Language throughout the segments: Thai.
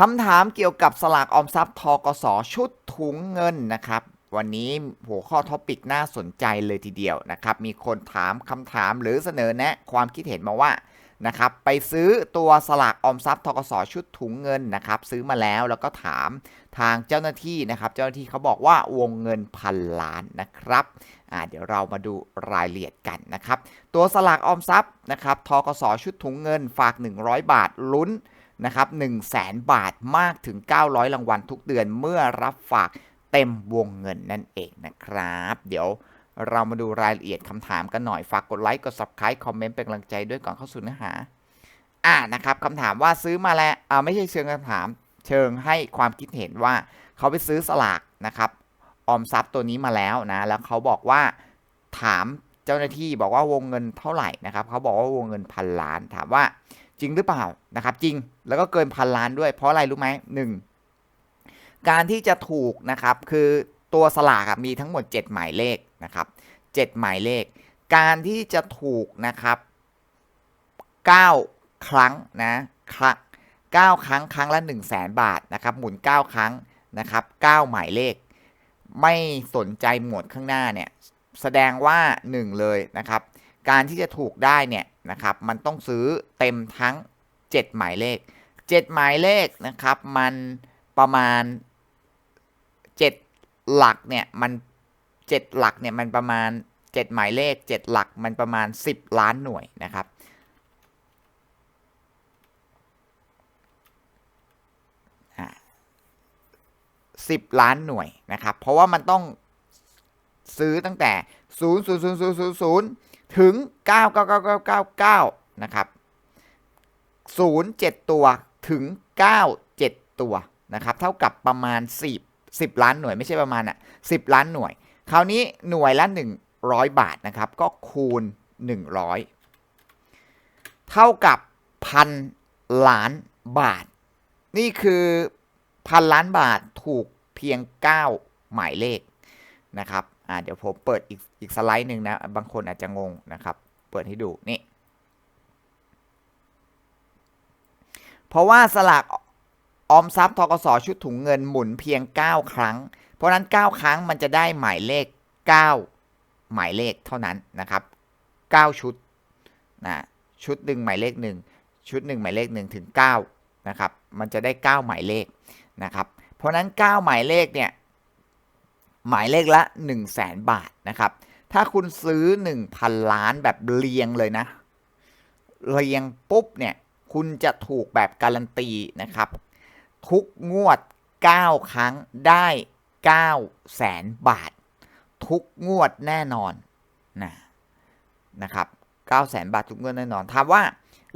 คำถามเกี่ยวกับสลากออมทรัพย์ทกสชุดถุงเงินนะครับ วันนี้หัวข้อท็อปิกน่าสนใจเลยทีเดียวนะครับ มีคนถามคำถามหรือเสนอแนะความคิดเห็นมาว่านะครับไปซื้อตัวสลากออมทรัพย์ทกสชุดถุงเงินนะครับ ซื้อมาแล้วแล้วก็ถามทางเจ้าหน้าที่นะครับ เจ้าหน้าที่เขาบอกว่าวงเงินพันล้านนะครับเดี๋ยวเรามาดูรายละเอียดกันนะครับ ตัวสลากออมทรัพย์นะครับทกสชุดถุงเงินฝาก 100 บาทลุ้น นะครับ1 0 0 0 0แบาทมากถึง 900 รางวัลทุกเดือนเมื่อรับฝากเต็มวงเงินนั่นเองนะครับ เดี๋ยวเรามาดูรายละเอียดคำถามกันหน่อย ฝากกดไลค์ กด subscribe คอมเมนต์เป็นกำลังใจด้วยก่อนเข้าสู่เนื้อหา อ่านะครับคำถามว่าซื้อมาแล้วอ่าไม่ใช่เชิงคำถาม เชิงให้ความคิดเห็นว่าเขาไปซื้อสลากนะครับ ออมทรัพย์ตัวนี้มาแล้วนะ แล้วเขาบอกว่าถามเจ้าหน้าที่บอกว่าวงเงินเท่าไหร่นะครับ เขาบอกว่าวงเงินพันล้าน ถามว่า จริงหรือเปล่านะครับ จริงแล้วก็เกินพันล้านด้วย เพราะอะไรรู้ไหมหนึ่งการที่จะถูกนะครับคือตัวสลากมีทั้งหมด 7 หมายเลขนะครับ7หมายเลข การที่จะถูกนะครับ9ครั้งนะครั้ง9ครั้งครั้งละ 1 0 0 0 0แบาทนะครับหมุน 9 ครั้งนะครับ9หมายเลข ไม่สนใจหมวดข้างหน้าเนี่ยแสดงว่า 1 เลยนะครับ การที่จะถูกได้เนี่ยนะครับ มันต้องซื้อเต็มทั้ง 7 หมายเลข 7 หมายเลขนะครับ มันประมาณ 7 หลักเนี่ยมัน 7 หลักเนี่ยมันประมาณ 7 หมายเลข 7 หลักมันประมาณ 10 ล้านหน่วยนะครับสิบล้านหน่วยนะครับ เพราะว่ามันต้องซื้อตั้งแต่ 0 0 0 0 0 0 ถึง 99999 นะครับ 0 7 ตัวถึง 9 7 ตัวนะครับ เท่ากับประมาณ 10 10 ล้านหน่วยไม่ใช่ประมาณอะ10 ล้านหน่วย คราวนี้หน่วยละ 100 บาทนะครับ ก็คูณ 100 เท่ากับพันล้านบาท นี่คือพันล้านบาทถูกเพียง 9 หมายเลขนะครับ อ่าเดี๋ยวผมเปิดอีกอีกสไลด์หนึ่งนะ บางคนอาจจะงงนะครับ เปิดให้ดูนี่ เพราะว่าสลากออมทรัพย์ทกสชุดถุงเงินหมุนเพียง 9 ครั้ง เพราะนั้น 9 ครั้งมันจะได้หมายเลข 9 หมายเลขเท่านั้นนะครับ 9 ชุดนะชุดหนึ่งหมายเลขหนึ่งชุดหนึ่งหมายเลขหนึ่งถึง9นะครับ มันจะได้ 9 หมายเลขนะครับ เพราะนั้น 9 หมายเลขเนี่ย หมายเลขละ 1 0 0 0 0แสนบาทนะครับ ถ้าคุณซื้อ 1,000 ล้านแบบเรียงเลยนะ เรียงปุ๊บเนี่ย คุณจะถูกแบบการันตีนะครับ ทุกงวด 9 ครั้งได้9แสนบาท ทุกงวดแน่นอนนะนะครับ9แสนบาททุกงวดแน่นอนถามว่า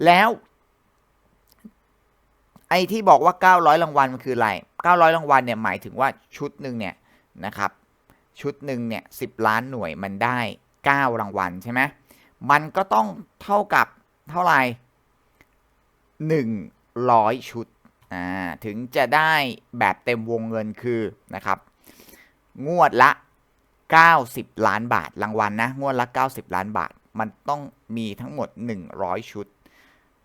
แล้ว ไอ้ที่บอกว่า 900 รางวัลมันคืออะไร 900 รางวัลเนี่ยหมายถึงว่าชุดหนึ่งเนี่ยนะครับ ชุดหนึ่งเนี่ยสิล้านหน่วยมันได้ 9 รางวัลใช่ไหมมันก็ต้องเท่ากับเท่าไหร่100 ชุดอ่าถึงจะได้แบบเต็มวงเงินคือนะครับ งวดละ 90 ล้านบาทรางวัลนะงวดละ 90 ล้านบาท มันต้องมีทั้งหมด 100 ชุด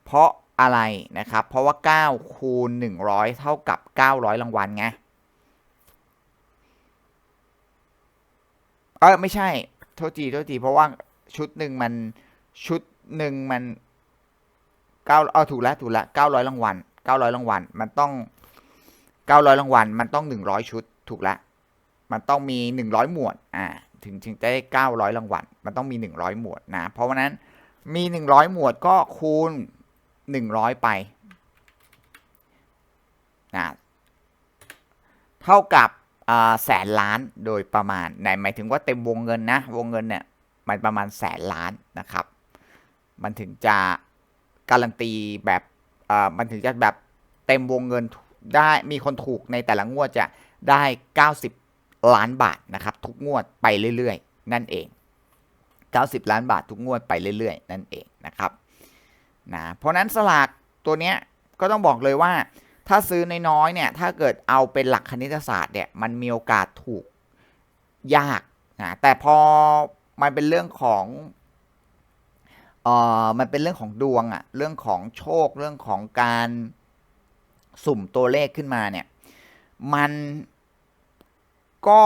เพราะอะไรนะครับ เพราะว่า 9 คูณ 100 เท่ากับ 900 รางวัลไง เออไม่ใช่ โทษทีโทษทีเพราะว่าชุดหนึ่งมันชุดหนึ่งมันเก้าเอาถูกแล้วถูกแล้วเก้าร้อยรางวัลเก้าร้อยรางวัลมันต้องเก้าร้อยรางวัลมันต้องหนึ่งร้อยชุดถูกแล้วมันต้องมีหนึ่งร้อยหมวด อ่า ถึงถึงจะได้เก้าร้อยรางวัลมันต้องมีหนึ่งร้อยหมวดนะ เพราะว่านั้นมีหนึ่งร้อยหมวดก็คูณหนึ่งร้อยไปนะเท่ากับ แสนล้านโดยประมาณไหนหมายถึงว่าเต็มวงเงินนะวงเงินเนี่ยมันประมาณแสนล้านนะครับ มันถึงจะการันตีแบบมันถึงจะแบบเต็มวงเงินได้มีคนถูกในแต่ละงวดจะได้ 90 ล้านบาทนะครับ ทุกงวดไปเรื่อยๆ นั่นเอง 90 ล้านบาททุกงวดไปเรื่อยๆ นั่นเองนะครับนะเพราะนั้นสลากตัวเนี้ยก็ต้องบอกเลยว่า ถ้าซื้อน้อยๆเนี่ยถ้าเกิดเอาเป็นหลักคณิตศาสตร์เนี่ยมันมีโอกาสถูกยากนะแต่พอมันเป็นเรื่องของเอ่อมันเป็นเรื่องของดวงอะเรื่องของโชคเรื่องของการสุ่มตัวเลขขึ้นมาเนี่ยมันก็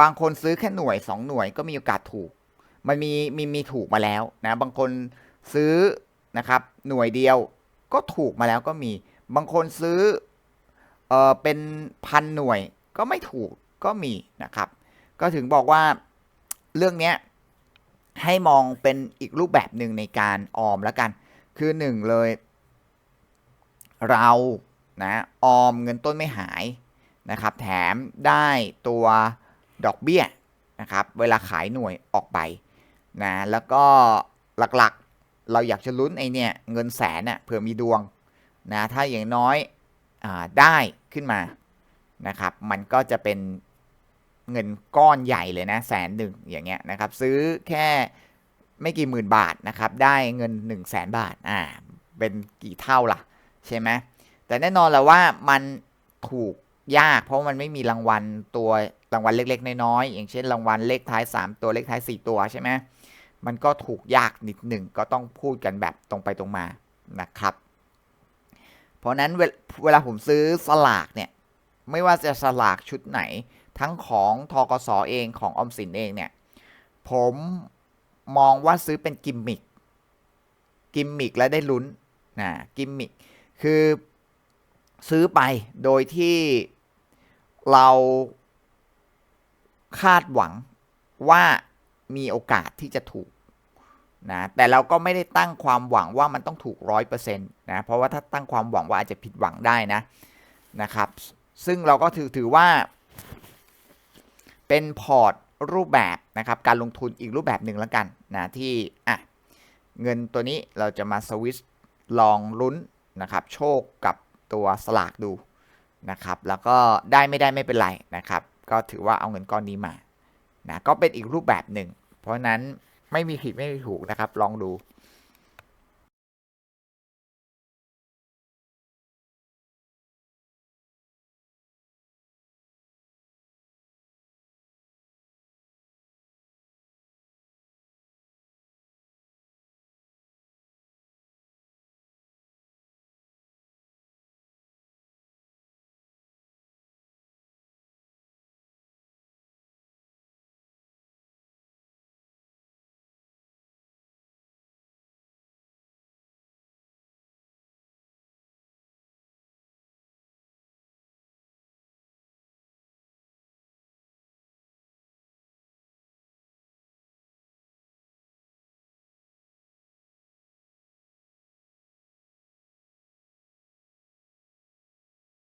บางคนซื้อแค่หน่วยสองหน่วยก็มีโอกาสถูก มันมีมีมีถูกมาแล้วนะบางคนซื้อนะครับหน่วยเดียวก็ถูกมาแล้วก็มี บางคนซื้อเออเป็นพันหน่วยก็ไม่ถูกก็มีนะครับ ก็ถึงบอกว่าเรื่องนี้ให้มองเป็นอีกรูปแบบหนึ่งในการออมแล้วกัน คือหนึ่งเลย เรานะออมเงินต้นไม่หายนะครับ แถมได้ตัวดอกเบี้ยนะครับ เวลาขายหน่วยออกไปนะแล้วก็หลักๆเราอยากจะลุ้นไอเนี่ยเงินแสนน่ะเผื่อมีดวง นะถ้าอย่างน้อยอได้ขึ้นมานะครับ มันก็จะเป็นเงินก้อนใหญ่เลยนะแสนหนึ่งอย่างเงี้ยนะครับ ซื้อแค่ไม่กี่หมื่นบาทนะครับ ได้เงิน1 0 0 0 0แสนบาทอ่าเป็นกี่เท่าล่ะ ใช่ไหมแต่แน่นอนแหละว่ามันถูกยาก เพราะมันไม่มีรางวัลตัวรางวัลเล็กๆน้อยๆอย่างเช่นรางวัลเลขท้าย 3 ตัวเลขท้าย 4 ตัวใช่ไหมมันก็ถูกยากนิดหนึ่งก็ต้องพูดกันแบบตรงไปตรงมานะครับ เพราะนั้นเวลเวลาผมซื้อสลากเนี่ย ไม่ว่าจะสลากชุดไหน ทั้งของทกสเองของออมสินเองเนี่ย ผมมองว่าซื้อเป็นกิมมิคกิมมิคและได้ลุ้นนะกิมมิคคือซื้อไปโดยที่เราคาดหวังว่ามีโอกาสที่จะถูก นะแต่เราก็ไม่ได้ตั้งความหวังว่ามันต้องถูกร้อยเปอร์เซ็นต์นะเพราะว่าถ้าตั้งความหวังว่าอาจจะผิดหวังได้นะนะครับซึ่งเราก็ถือถือว่าเป็นพอร์ตรูปแบบนะครับการลงทุนอีกรูปแบบหนึ่งแล้วกันนะที่อะเงินตัวนี้เราจะมาสวิตช์ลองลุ้นนะครับโชคกับตัวสลากดูนะครับแล้วก็ได้ไม่ได้ไม่เป็นไรนะครับ ก็ถือว่าเอาเงินก้อนนี้มานะก็เป็นอีกรูปแบบหนึ่ง เพราะฉะนั้น ไม่มีผิดไม่มีถูกนะครับ ลองดู